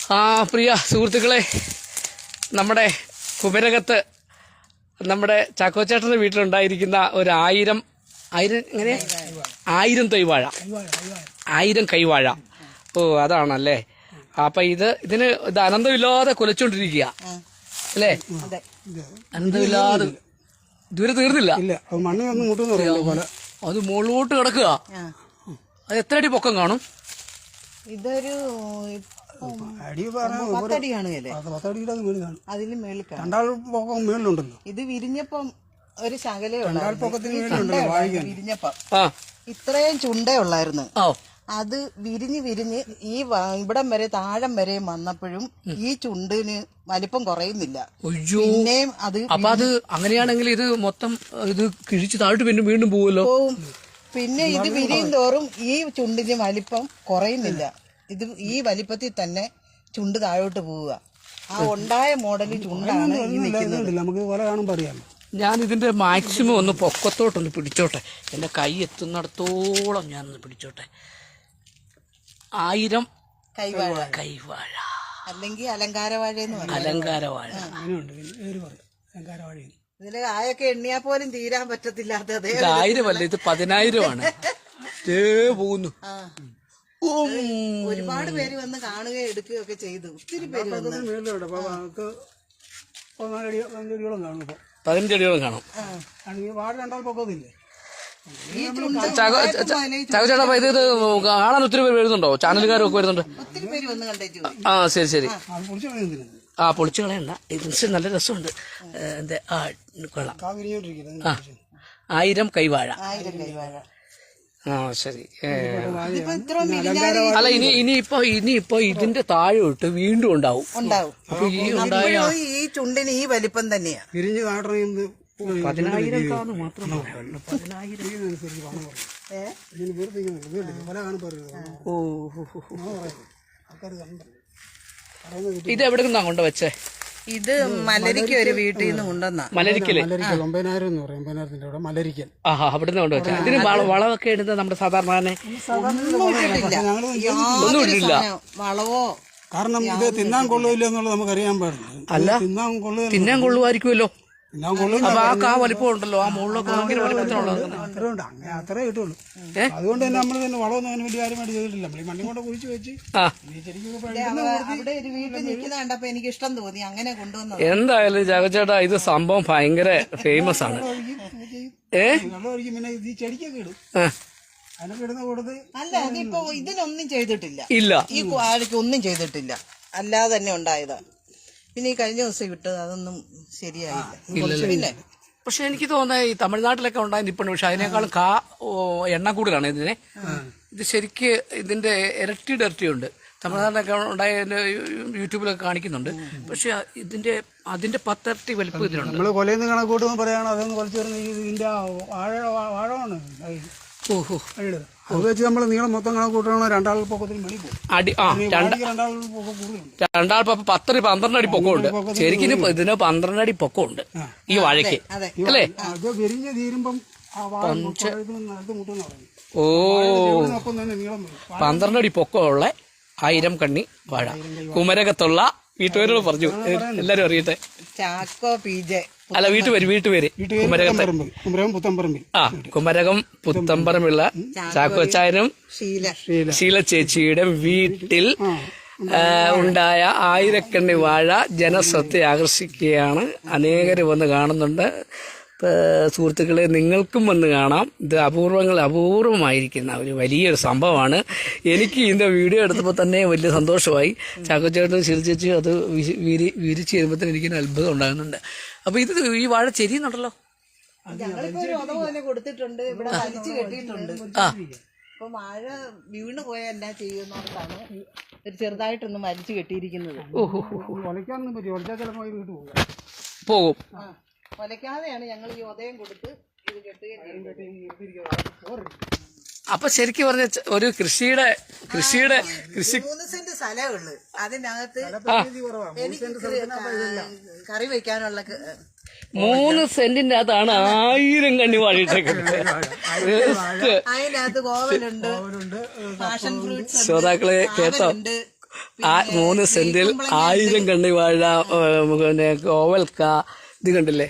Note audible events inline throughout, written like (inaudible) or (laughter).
ആ പ്രിയ സുഹൃത്തുക്കളെ നമ്മുടെ കുമരകത്ത് നമ്മുടെ ചാക്കോച്ചേട്ടന്റെ വീട്ടിലുണ്ടായിരിക്കുന്ന ഒരു ആയിരം ആയിരം എങ്ങനെ? ആയിരം തൈവാഴ. ആയിരം കൈവാഴ. ഓ അതാണല്ലേ? അപ്പൊ ഇത് ഇതിന് ഇത് അനന്തമില്ലാതെ കുലച്ചോണ്ടിരിക്കുക. അല്ലേ? അനന്തമില്ലാതെ ഇതുവരെ തീർന്നില്ല. ഇല്ല അത് മുകളിലോട്ട് കിടക്കുക. ആ. അത് എത്ര അടി പൊക്കം കാണും? ഇതൊരു അടി പത്തടിയുടെ കാണും. അതിന് മേളിൽ കാണും. രണ്ടാൾ പൊക്കം മേളിലുണ്ടല്ലോ. ഇത് വിരിഞ്ഞപ്പം ഒരു ശകലേ രണ്ടാൾ പൊക്കത്തിന് മേളിലുണ്ടല്ലോ വിരിഞ്ഞപ്പം. ആ. ഇത്രയും ചുണ്ടേ ഉള്ളായിരുന്നു അത് വിരിഞ്ഞ് വിരിഞ്ഞ് ഈ ഇവിടം വരെ താഴം വരെ വന്നപ്പോഴും ഈ ചുണ്ടിന് വലിപ്പം കുറയുന്നില്ല. അയ്യോ. പിന്നെയും അത് അപ്പൊ അത് അങ്ങനെയാണെങ്കിൽ ഇത് മൊത്തം ഇത് കിഴിച്ച് താഴോട്ട് പിന്നെ വീണ്ടും പോവുമല്ലോ. പിന്നെ ഇത് വിരിയും തോറും ഈ ചുണ്ടിന് വലിപ്പം കുറയുന്നില്ല. ഇത് ഈ വലിപ്പത്തിൽ തന്നെ ചുണ്ട് താഴോട്ട് പോവുക. ആ ഉണ്ടായ മോഡൽ ചുണ്ടാണ് ഈ നിൽക്കുന്നത്. ഇല്ല നമുക്ക് പോലെ കാണുമ്പോൾ അറിയാമല്ലോ ഞാൻ ഇതിന്റെ മാക്സിമം ഒന്ന് പൊക്കത്തോട്ടൊന്ന് പിടിച്ചോട്ടെ. എന്റെ കൈ എത്തുന്നിടത്തോളം ഞാനൊന്ന് പിടിച്ചോട്ടെ. ആയിരം കൈവാഴ. കൈവാഴ. അല്ലെങ്കിൽ അലങ്കാരവാഴ പറയും. അലങ്കാരവാഴ. ഇതിൽ ആയൊക്കെ എണ്ണിയാ പോലും തീരാൻ പറ്റത്തില്ലാത്തത് ആയിരമല്ല ഇത് പതിനായിരമാണ്. (laughs) ദേ പോകുന്നു. ഒരുപാട് പേര് വന്ന് കാണുകയും എടുക്കുകയും ഒക്കെ ചെയ്തു. ഒത്തിരി പേര് വന്ന്. പതിനഞ്ചടിയോളം കാണും ചാകോച്ചേട്ടാ ഇത് ഇത് കാണാൻ ഒത്തിരി പേര് വരുന്നുണ്ടോ? ചാനലുകാരും ഒക്കെ വരുന്നുണ്ട്. ആ ശരി ശരി. ആ. പൊളിച്ചു കളയണ്ട. ഇത് നല്ല രസമുണ്ട്. ഏ, എന്താ ആ കൊള്ളാം. ആയിരം കൈവാഴ. ആയിരം കൈവാഴ. ആ ശരി. അല്ല ഇനി ഇനിയിപ്പോ ഇനിയിപ്പോ ഇതിന്റെ ഇട്ട് വീണ്ടും ഉണ്ടാവും. ഉണ്ടാവും. അപ്പൊ ഈ ഉണ്ടായ ഈ ചുണ്ടിന് ഈ വലിപ്പം തന്നെയാ. വിരിഞ്ഞ് പതിനായിരം മാത്രം പതിനായിരം പണം പറയും ഓ ഇത് എവിടെ നിന്നാ കൊണ്ട്. വെച്ചേ ഇത് മലരിക്ക ഒരു വീട്ടിൽ നിന്ന് കൊണ്ടുവന്ന. മലരിക്കൽ. മലരിക്കൽ ഒമ്പതിനായിരം എന്ന് പറയും. ഒമ്പതിനായിരത്തിന്റെ അവിടെ മലരിക്കൽ. ആഹാ അവിടെ നിന്ന് ഇതിന് വള- വളമൊക്കെ ഇടുന്നത് നമ്മുടെ സാധാരണ വളവോ? കാരണം ഇത് തിന്നാൻ കൊള്ളില്ല എന്നുള്ളത് നമുക്ക് അറിയാൻ പാടില്ല. അല്ല. തിന്നാൻ കൊള്ളുക തിന്നാൻ കൊള്ളുമായിരിക്കുമല്ലോ. കൊള്ളും അപ്പൊ ആ കാ വലിപ്പം ഉണ്ടല്ലോ ആ മുകളിലൊക്കെ ഭയങ്കര വലിപ്പത്തിനുള്ളത് അത്രേ ഉണ്ട് അങ്ങനെ അത്രേ കിട്ടുള്ളൂ. അതുകൊണ്ട് തന്നെ നമ്മൾ തന്നെ വളമൊന്നും അങ്ങനെ വലിയ കാര്യമായിട്ട് ചെയ്തിട്ടില്ല. നമ്മൾ ഈ മണ്ണി കൊണ്ട് കുഴിച്ച് വെച്ച് ശരിക്കും എനിക്ക് ഇഷ്ടം തോന്നി അങ്ങനെ കൊണ്ടുവന്നത്. എന്തായാലും ജഗചേട്ടാ ഇത് സംഭവം ഭയങ്കര ഫേമസ് ആണ്. ഏ? പിന്നെ ഇത് ചെടിക്കൊക്കെ ഇടും. അല്ല ഇതിപ്പോ ഇതിനൊന്നും ചെയ്തിട്ടില്ല. ഇല്ല. ഈ ഒന്നും ചെയ്തിട്ടില്ല. അല്ലാതെ തന്നെ ഉണ്ടായതാ. പിന്നെ ഈ കഴിഞ്ഞ ദിവസം വിട്ടത് അതൊന്നും ശരിയായില്ല പിന്നെ പക്ഷെ എനിക്ക് തോന്നുന്നത് ഈ തമിഴ്നാട്ടിലൊക്കെ ഉണ്ടായ നിപ്പുണ്ട് പക്ഷെ അതിനേക്കാളും കാ എണ്ണ കൂടുതലാണ് ഇതിനെ ഇത് ശരിക്ക് ഇതിന്റെ ഇരട്ടിയുടെ ഇരട്ടിയുണ്ട് തമിഴ്നാട്ടിലൊക്കെ ഉണ്ടായ യൂട്യൂബിലൊക്കെ കാണിക്കുന്നുണ്ട് പക്ഷെ ഇതിന്റെ അതിന്റെ പത്തിരട്ടി വലിപ്പം ഇതിനുണ്ട് നമ്മൾ കൊലയിൽ നിന്ന് കണക്ക് കൂട്ടുമ്പോൾ പറയാണ് അതൊന്ന് കുറച്ച് വരുന്ന ഇതിന്റെ ആ വാഴ വാ- വാഴമാണ് ഓഹോ അത് വെച്ച് നമ്മൾ നീളം മൊത്തം കണക്ക് കൂട്ടണം? രണ്ടാൾ പൊക്കത്തിൽ മണി പോകും. അടി ആ രണ്ടാൾ പൊക്കം കൂടുതലുണ്ട്. രണ്ടാൾ പ- പത്തടി പന്ത്രണ്ട് അടി പൊക്കമുണ്ട് ശരിക്കും ഇതിന് പന്ത്രണ്ട് അടി പൊക്കമുണ്ട് ഈ വാഴയ്ക്ക്. അല്ലേ? അത് വിരിഞ്ഞ് തീരുമ്പം ആ വാഴ ഓ. നീളം പന്ത്രണ്ട് അടി പൊക്കമുള്ള ആയിരം കണ്ണി വാഴ. കുമരകത്തുള്ള വീട്ടുപേരോട് പറഞ്ഞു. എല്ലാരും അറിയട്ടെ. ചാക്കോ പി ജെ അല്ല വീട്ടുപേര് വീട്ടുപേര്. കുമരകത്തെ. പുത്തമ്പറമ്പിൽ. ആ കുമരകം പുത്തമ്പറമുള്ള ചാക്കോച്ചായനും ശീല. ശീല ചേച്ചിയുടെ വീട്ടിൽ ഉണ്ടായ ആയിരക്കണ്ണി വാഴ ജനശ്രദ്ധ ആകർഷിക്കുകയാണ് അനേകർ വന്ന് കാണുന്നുണ്ട്. സുഹൃത്തുക്കളെ നിങ്ങൾക്കും വന്ന് കാണാം. ഇത് അപൂർവങ്ങൾ അപൂർവമായിരിക്കുന്ന ഒരു വലിയൊരു സംഭവമാണ്. എനിക്ക് ഇതിന്റെ വീഡിയോ എടുത്തപ്പോൾ തന്നെ വലിയ സന്തോഷമായി. ചാക്കോച്ചേട്ടനും ശീല ചേച്ചി അത് വിരി വിരി- വിരിച്ച് തരുമ്പോൾ എനിക്കൊരു അത്ഭുതം ഉണ്ടാകുന്നുണ്ട്. അപ്പോൾ ഇത് ഈ വാഴ ചെരിയുന്നുണ്ടല്ലോ? ഞങ്ങളിപ്പോ ഒരു ഉതവ് തന്നെ കൊടുത്തിട്ടുണ്ട്. ഇവിടെ വലിച്ചു കെട്ടിയിട്ടുണ്ട്. അപ്പൊ മഴ വീണ് പോയാൽ എന്നാ ചെയ്യുന്നവർക്കാണ് ഒരു ചെറുതായിട്ടൊന്ന് വലിച്ചു കെട്ടിയിരിക്കുന്നത്. പോകും. ആ ഞങ്ങൾ ഈ ഉദയം കൊടുത്ത് ഇത് കെട്ടുകയും അപ്പൊ ശരിക്കും പറഞ്ഞ ഒരു കൃഷിയുടെ കൃഷിയുടെ കൃഷി മൂന്ന് സെന്റ് സ്ഥലമേ ഉള്ളു. അതിനകത്ത് എനിക്ക് കറി വെക്കാനുള്ള മൂന്ന് സെന്റിന്റെ അകത്താണ് ആയിരം കണ്ണി വാഴിട്ടേക്കുന്നത് അതിനകത്ത് ഗോവലുണ്ട് ശ്രോതാക്കളെ കേട്ടോ. ആ മൂന്ന് സെന്റിൽ ആയിരം കണ്ണി വാഴ പിന്നെ കോവൽക്ക ഇത് കണ്ടില്ലേ?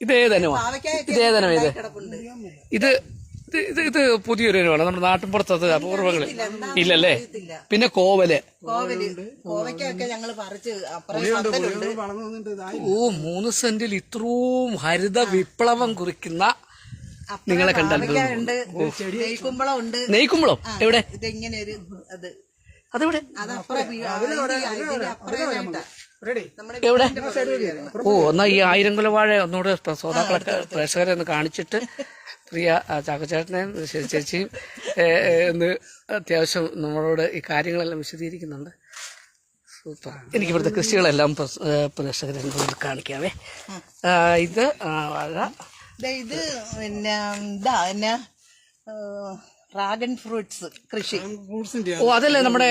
ഇതേതനമാ ഇതേതനം ഇത് ഇത്. ഇത് ഇത് ഇത് പുതിയൊരു ഇനമാണ്. നമ്മുടെ നാട്ടിൻപുറത്തത് അപൂർവങ്ങൾ ഇല്ലല്ലേ? പിന്നെ കോവൽ. ഓ മൂന്ന് സെന്റിൽ ഇത്രയും ഹരിത വിപ്ലവം കുറിക്കുന്ന നിങ്ങളെ കണ്ടാൽ ഉണ്ട് നെയ്ക്കുമ്പളം എവിടെ? ഇതിങ്ങനെ ഒരു അത് അതെവിടെ? എവിടെ? ഓ എന്നാ ഈ ആയിരം കിലോ വാഴ ഒന്നുകൂടെ ശ്രോതാക്കളൊക്കെ പ്രേക്ഷകരെ ഒന്ന് കാണിച്ചിട്ട് പ്രിയ ചാക്കച്ചേട്ടനെയും ചേച്ചിയും ഏ, അത്യാവശ്യം നമ്മളോട് ഈ കാര്യങ്ങളെല്ലാം വിശദീകരിക്കുന്നുണ്ട്. സൂപ്പർ. എനിക്ക് ഇവിടുത്തെ കൃഷികളെല്ലാം പ്രേക്ഷകരെ കാണിക്കാവേ. ആ, ഇത് വാഴ. ദേ ഇത് പിന്നെ ഇതാ എന്നാ ഡ്രാഗൺ ഫ്രൂട്ട്സ് കൃഷി. ഓ അതല്ലേ നമ്മുടെ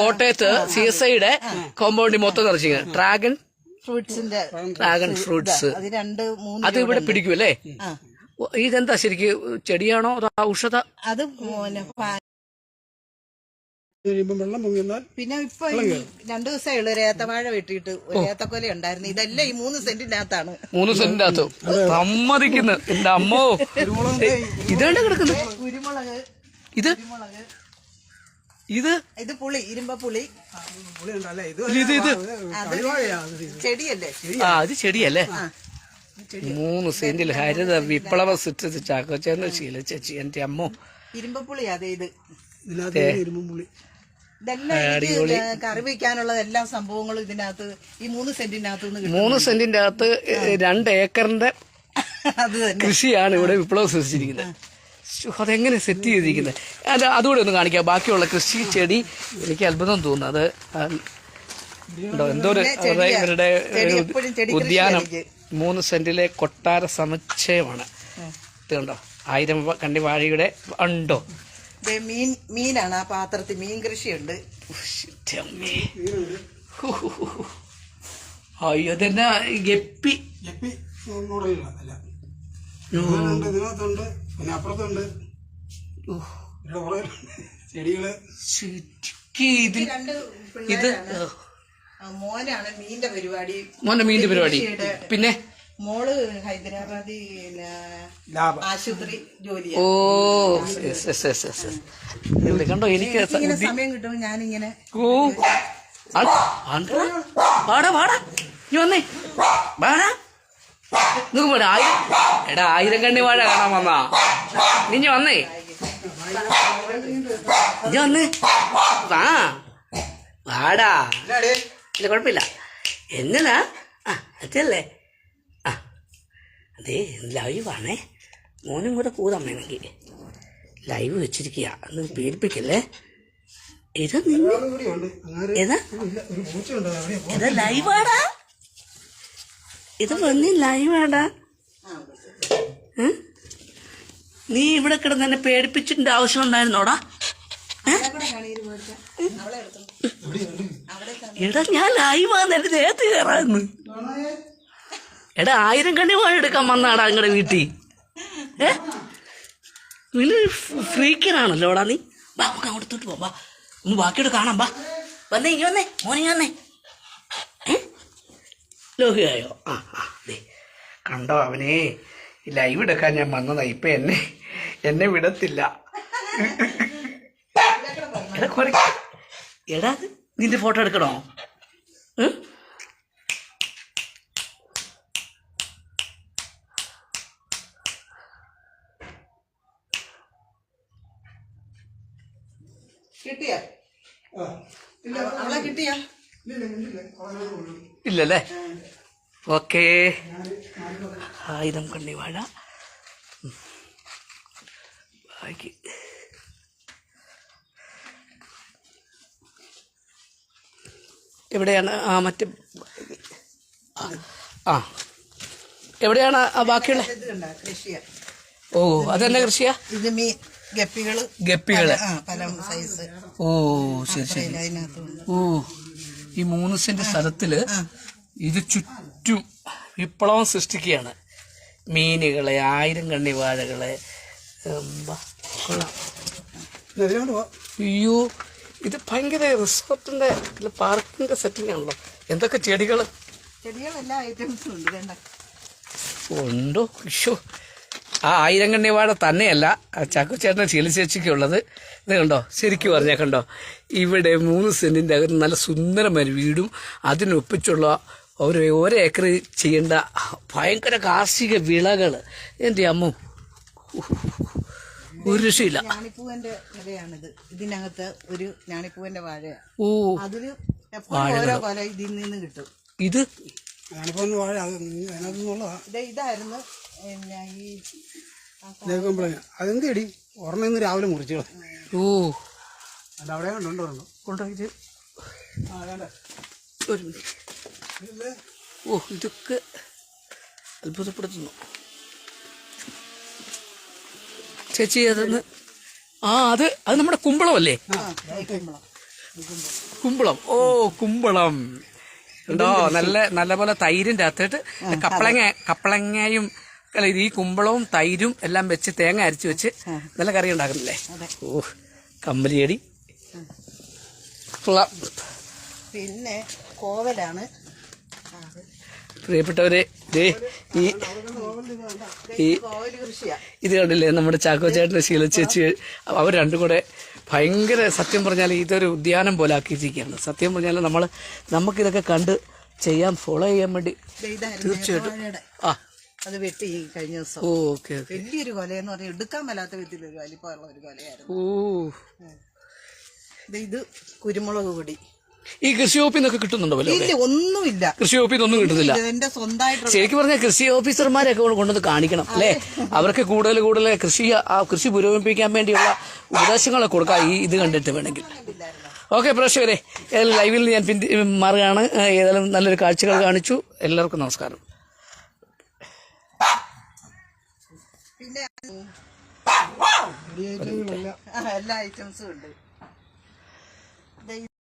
കോട്ടയത്ത്. സി എസ് ഐയുടെ കോമ്പൗണ്ടിൽ മൊത്തം നിറച്ചിരിക്കുന്നത്. ഡ്രാഗൺ ഫ്രൂട്ട്സിന്റെ ഡ്രാഗൺ ഫ്രൂട്ട്സ് അത് രണ്ട് മൂന്ന് അത് ഇവിടെ പിടിക്കും അല്ലേ ഇതെന്താ ശരിക്കും? ചെടിയാണോ അതോ ഔഷധ? അത് പിന്നെ വെള്ളം പിന്നെ ഇപ്പൊ രണ്ടു ദിവസമേ ഉള്ളു ഒരു ഏത്തവാഴ വെട്ടിയിട്ട്. ഒരു ഏത്തക്കൊല ഉണ്ടായിരുന്നു. ഇതെല്ലാം ഈ മൂന്ന് സെന്റിനകത്താണ്. മൂന്ന് സെന്റിന്റെ അകത്തോ സമ്മതിക്കുന്നു. എന്റെ അമ്മോ. ഇതാണ് കിടക്കുന്നത് കുരുമുളക്. ഇത്? കുരുമുളക്. ഇത്? ഇത് പുളി ഇരുമ്പ പുളി പുളി ഉണ്ടല്ലേ? ഇത് ഇത് ഇത് അത് ചെടിയല്ലേ? ആ ഇത് ചെടിയല്ലേ? മൂന്ന് സെന്റിൽ ഹരിത വിപ്ലവ സൃഷ്ടിച്ച് ചാക്കോച്ചേന്ന് ശീല ചേച്ചി എന്റെ അമ്മോ. ഇരുമ്പ പുളി അതെ ഇത്. ഇതിനകത്ത് ഇരുമ്പും പുളി ഇതെല്ലാം എനിക്ക് കറി വയ്ക്കാനുള്ള എല്ലാ സംഭവങ്ങളും ഇതിനകത്ത് ഈ മൂന്ന് സെന്റിനകത്ത് നിന്ന് മൂന്ന് സെന്റിന്റെ അകത്ത് രണ്ട് ഏക്കറിന്റെ കൃഷിയാണ് ഇവിടെ വിപ്ലവം സൃഷ്ടിച്ചിരിക്കുന്നത്. അതെങ്ങനെ സെറ്റ് ചെയ്തിരിക്കുന്നത്? അത് അതുകൂടെ ഒന്ന് കാണിക്കാം. ബാക്കിയുള്ള കൃഷി ചെടി എനിക്ക് അത്ഭുതം തോന്നുന്നു. അത് ആ, ഉണ്ടോ? എന്തോ ഇവരുടെ ഉദ്യാനം. മൂന്ന് സെന്റിലെ കൊട്ടാര സമുച്ചയമാണ്. ഇത് കണ്ടോ? ആയിരം കണ്ടി വാഴയുടെ ഉണ്ടോ? മീൻ മീനാണ് ആ പാത്രത്തിൽ മീൻ കൃഷിയുണ്ട്. അയ്യോ തന്നെ ഗപ്പി? ഗപ്പി അല്ല. ഇതിനകത്തുണ്ട് പിന്നെ അപ്പുറത്തുണ്ട്. ചെടികൾ. ഇത് മോനാണ് മീന്റെ പരിപാടി. മോന്റെ മീന്റെ പരിപാടി. പിന്നെ? മോൾ ഹൈദരാബാദി ആശുപത്രി ജോലി ഓ. കണ്ടോ എനിക്ക് സമയം കിട്ടും ഞാനിങ്ങനെ ഓ. വാടാ വാടാ. നീ വന്നേ. വാടാ. നിങ്ങ ആയിരം. എടാ ആയിരം കണ്ണി വാഴ കാണാൻ വന്നാ. നീ വന്നേ. നീ വന്നേ. വാ. വാടാ. ഇല്ല കുഴപ്പമില്ല. എന്നതാ? ആ അതല്ലേ ആ അതേ ലൈവാണേ. മോനും കൂടെ കൂതമ്മേണെങ്കിൽ ലൈവ് വെച്ചിരിക്കുക അന്ന് പേടിപ്പിക്കല്ലേ? ഇത് ഏതാ? ഒരു പൂച്ചയുണ്ട് അവിടെ ഇത് ലൈവാടാ? ഇത് വന്നി ലൈവാടാ. നീ ഇവിടെ കിടന്ന് എന്നെ പേടിപ്പിച്ചിട്ട് ആവശ്യം ഉണ്ടായിരുന്നോടാ? എടാ ഞാൻ ലൈവാന്ന് എന്റെ ദേഹത്ത് കയറാന്ന് എടാ ആയിരം കണ്ണി വാഴ എടുക്കാൻ വന്നാടാ നിങ്ങളുടെ വീട്ടിൽ ഏ? നീ ഫ്രീക്കനാണല്ലോടാ നീ. വാ നമുക്ക് അങ്ങോട്ട് പോ വാ. ഒന്ന് ബാക്കിയോട് കാണാം വാ. വന്നേ ഇങ്ങനെ വന്നേ. മോനെ വന്നേ? ലോഹിയായോ? ആ ആ ദേ. കണ്ടോ അവനെ? ലൈവ് എടുക്കാൻ ഞാൻ വന്നതാ ഇപ്പൊ എന്നെ എന്നെ വിടത്തില്ല. (laughs) എടാ. എടാ നിന്റെ ഫോട്ടോ എടുക്കണോ? കിട്ടിയ? ആ. അവളെ കിട്ടിയ? ഇല്ലില്ല, ഓക്കേ. ആയുധം കണ്ണി വാഴ. ബാക്കി. എവിടെയാണ് ആ മറ്റേ ആ, എവിടെയാണ് ആ ബാക്കിയുള്ള ഓ അതെന്നെ കൃഷിയാ? ഇത് മീൻ. ഗപ്പികൾ. ഗപ്പികൾ. ആ പല സൈസ് ഓ ശരി ശരി. ഓ ഈ മൂന്ന് സെന്റ് സ്ഥലത്തിൽ ഇത് ചുറ്റും വിപ്ലവം സൃഷ്ടിക്കുകയാണ്. മീനുകളെ ആയിരം കണ്ണി വാഴകളെ. അയ്യോ ഇത് ഭയങ്കര റിസോർട്ടിന്റെ പാർക്കിന്റെ സെറ്റിംഗ് ആണല്ലോ. എന്തൊക്കെ ചെടികൾ ചെടികളെല്ലാ ഐറ്റംസും ഉണ്ട് ഉണ്ടോ? ഇഷോ ആ ആയിരം കണ്ണി വാഴ തന്നെയല്ല ചാക്കോച്ചേട്ടനെ ശീലിച്ചേച്ചിക്കുള്ളത് ഇത് കണ്ടോ? ശരിക്കും പറഞ്ഞാൽ കണ്ടോ? ഇവിടെ മൂന്ന് സെന്റിന്റെ അകത്ത് നല്ല സുന്ദരമായ ഒരു വീടും അതിനൊപ്പിച്ചുള്ള ഒരു ഒരേക്കർ ചെയ്യേണ്ട ഭയങ്കര കാർഷിക വിളകൾ എന്റെ അമ്മ. ഒരു രക്ഷയില്ല. ഞാണിപ്പൂവന്റെ ഇലയാണിത്. ഇതിനകത്ത് ഒരു ഞാണിപ്പൂവിന്റെ വാഴ ഓ. അതിൽ ഓരോ കൊല ഇതിൽ നിന്ന് കിട്ടും. ഇത്? ഞാനിപ്പോ വാഴ ഇതായിരുന്നു പിന്നെ ഈ ഇതേക്കുമ്പോഴേ അതെന്ത് ചെടി ഒരെണ്ണം ഇന്ന് രാവിലെ മുറിച്ചു ഓ. അത് അവിടെ കണ്ടുണ്ട് ഒരെണ്ണം കൊണ്ടോ ഇത്? ഒരു മിനിറ്റ്. ഓ ഇതൊക്കെ അത്ഭുതപ്പെടുത്തുന്നു. ചേച്ചി അതൊന്ന് ആ അത് അത് നമ്മുടെ കുമ്പളമല്ലേ? കുമ്പളം. കുമ്പളം. ഓ കുമ്പളം. ഉണ്ടോ നല്ല നല്ല പോലെ തൈരിന്റെ അകത്തിട്ട് കപ്പളങ്ങ കപ്പളങ്ങയും അല്ല ഇത് ഈ കുമ്പളവും തൈരും എല്ലാം വെച്ച് തേങ്ങ അരച്ച് വെച്ച് നല്ല കറി ഉണ്ടാക്കുന്നില്ലേ? ഓ കമ്പലിയടി പിന്നെ കോവലാണ്. പ്രിയപ്പെട്ടവരെ ദേ ഈ ഈ ഇത് കണ്ടില്ലേ നമ്മുടെ ചാക്കോ ചേട്ടന്റെ ശീല ചേച്ചി അവർ രണ്ടും കൂടെ ഭയങ്കര സത്യം പറഞ്ഞാൽ ഇതൊരു ഉദ്യാനം പോലെ ആക്കിയിരിക്കുകയാണ്. സത്യം പറഞ്ഞാൽ നമ്മൾ നമുക്കിതൊക്കെ കണ്ട് ചെയ്യാൻ ഫോളോ ചെയ്യാൻ വേണ്ടി തീർച്ചയായിട്ടും. ആ അത് വെട്ടി കഴിഞ്ഞ ദിവസം. ഓക്കെ വലിയൊരു കൊലയെന്ന് പറഞ്ഞാൽ എടുക്കാൻ മേലാത്ത വിധത്തിൽ ഒരു വലിപ്പമുള്ള ഒരു കൊലയായിരുന്നു. ഓ. ഇത് കുരുമുളക് പൊടി. ഈ കൃഷി ഓഫീസിൽ നിന്നൊക്കെ കിട്ടുന്നുണ്ടോ ഇല്ല ഒന്നുമില്ല. കൃഷി ഓഫീസിൽ ഒന്നും കിട്ടുന്നില്ല. എന്റെ സ്വന്തമായിട്ട് ശരിക്കും പറഞ്ഞ കൃഷി ഓഫീസർമാരെയൊക്കെ കൊണ്ടുവന്ന് കാണിക്കണം അല്ലേ? അവർക്ക് കൂടുതൽ കൂടുതൽ കൃഷി ആ കൃഷി പുരോഗമിപ്പിക്കാൻ വേണ്ടിയുള്ള ഉപദേശങ്ങളൊക്കെ കൊടുക്കാം ഈ ഇത് കണ്ടിട്ട് വേണമെങ്കിൽ. ഓക്കെ പ്രേക്ഷകരെ ലൈവിൽ ഞാൻ പിന്തി മാറുകയാണ്. ഏതായാലും നല്ലൊരു കാഴ്ചകൾ കാണിച്ചു. എല്ലാവർക്കും നമസ്കാരം പിന്നെ ചെടി ഐറ്റങ്ങളെല്ലാം ആ, എല്ലാ ഐറ്റംസും ഉണ്ട്.